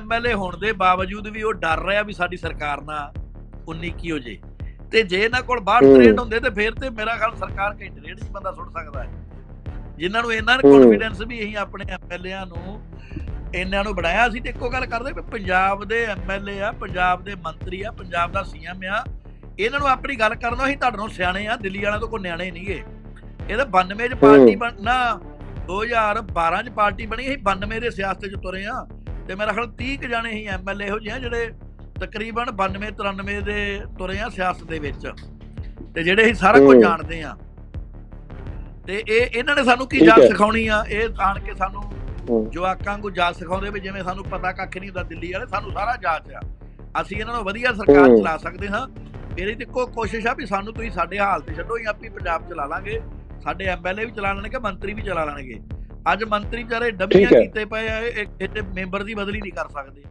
MLA ਹੋਣ ਦੇ ਬਾਵਜੂਦ ਵੀ ਉਹ ਡਰ ਰਿਹਾ ਵੀ ਸਾਡੀ ਸਰਕਾਰ ਨਾਲ 19 ਕੀ ਹੋ ਜੇ। ਤੇ ਜੇ ਇਹਨਾਂ ਕੋਲ ਬਾਹਰ ਹੂੰ। ਟ੍ਰੇਡ ਹੁੰਦੇ ਤੇ ਫਿਰ ਤੇ ਮੇਰਾ ਖਿਆਲ ਸਰਕਾਰ ਘੰਟੇ ਡੇਢ 'ਚ ਬੰਦਾ ਸੁੱਟ ਸਕਦਾ ਹੈ। ਜਿਨ੍ਹਾਂ ਨੂੰ ਇਹਨਾਂ ਨੇ ਹੂੰ। ਕੌਨਫੀਡੈਂਸ ਵੀ ਅਸੀਂ ਆਪਣੇ ਐਮਐਲਏਆਂ ਨੂੰ ਇਹਨਾਂ ਨੂੰ ਬਣਾਇਆ ਸੀ ਤੇ ਇੱਕੋ ਗੱਲ ਕਰਦੇ ਵੀ ਪੰਜਾਬ ਦੇ ਐਮਐਲਏ ਆ ਪੰਜਾਬ ਦੇ ਮੰਤਰੀ ਆ ਪੰਜਾਬ ਦਾ ਸੀਐਮ ਆ ਇਹਨਾਂ ਨੂੰ ਆਪਣੀ ਗੱਲ ਕਰਨ ਨੂੰ ਅਸੀਂ ਤੁਹਾਡੇ ਨੂੰ ਸਿਆਣੇ ਆ ਦਿੱਲੀ ਵਾਲਿਆਂ ਤੋਂ ਕੋਈ ਨਿਆਣੇ ਨਹੀਂਗੇ ਇਹ ਤਾਂ 92 ਚ ਪਾਰਟੀ ਬਣ ਨਾ 2012 ਚ ਪਾਰਟੀ ਬਣੀ ਅਸੀਂ 92 ਦੇ ਸਿਆਸਤ ਚ ਤੁਰੇ ਆ। ਤੇ ਮੇਰਾ ਖਿਆਲ 30 ਕ ਜਾਣੇ ਹੀ ਐਮਐਲਏ ਇਹੋ ਜਿਹੇ ਜਿਹੜੇ ਤਕਰੀਬਨ 92 93 ਦੇ ਤੁਰੇ ਆ ਸਿਆਸਤ ਦੇ ਵਿੱਚ ਤੇ ਜਿਹੜੇ ਅਸੀਂ ਸਾਰਾ ਕੁਝ ਹੂੰ। ਜਾਣਦੇ ਆ ਤੇ ਇਹ ਇਹਨਾਂ ਨੇ ਸਾਨੂੰ ਕੀ ਹੈ। ਸਿਖਾਉਣੀ ਆ ਇਹ ਆਣ ਕੇ ਸਾਨੂੰ ਹੂੰ। ਜਵਾਕਾਂ ਨੂੰ ਜਾਚ ਸਿਖਾਉਂਦੇ ਵੀ ਜਿਵੇਂ ਸਾਨੂੰ ਪਤਾ ਕੱਖ ਨਹੀਂ ਹੁੰਦਾ ਦਿੱਲੀ ਵਾਲੇ ਸਾਨੂੰ ਸਾਰਾ ਜਾਚ ਆ ਅਸੀਂ ਇਹਨਾਂ ਨੂੰ ਵਧੀਆ ਸਰਕਾਰ ਹੂੰ। ਚਲਾ ਸਕਦੇ ਹਾਂ ਮੇਰੀ ਤੇ ਇੱਕੋ ਕੋਸ਼ਿਸ਼ ਆ ਵੀ ਸਾਨੂੰ ਤੁਸੀਂ ਸਾਡੇ ਹਾਲ ਤੇ ਛੱਡੋ ਅਸੀਂ ਆਪੀ ਪੰਜਾਬ ਚਲਾ ਲਾਂਗੇ ਸਾਡੇ ਐਮਐਲਏ ਵੀ ਚਲਾ ਲੈਣਗੇ ਮੰਤਰੀ ਵੀ ਚਲਾ ਲੈਣਗੇ ਅੱਜ ਮੰਤਰੀ ਵਿਚਾਰੇ ਡੰਮੀਆਂ ਹੈ। ਕੀਤੇ ਪਏ ਆ ਇਹ ਮੈਂਬਰ ਦੀ ਬਦਲੀ ਨਹੀਂ ਕਰ ਸਕਦੇ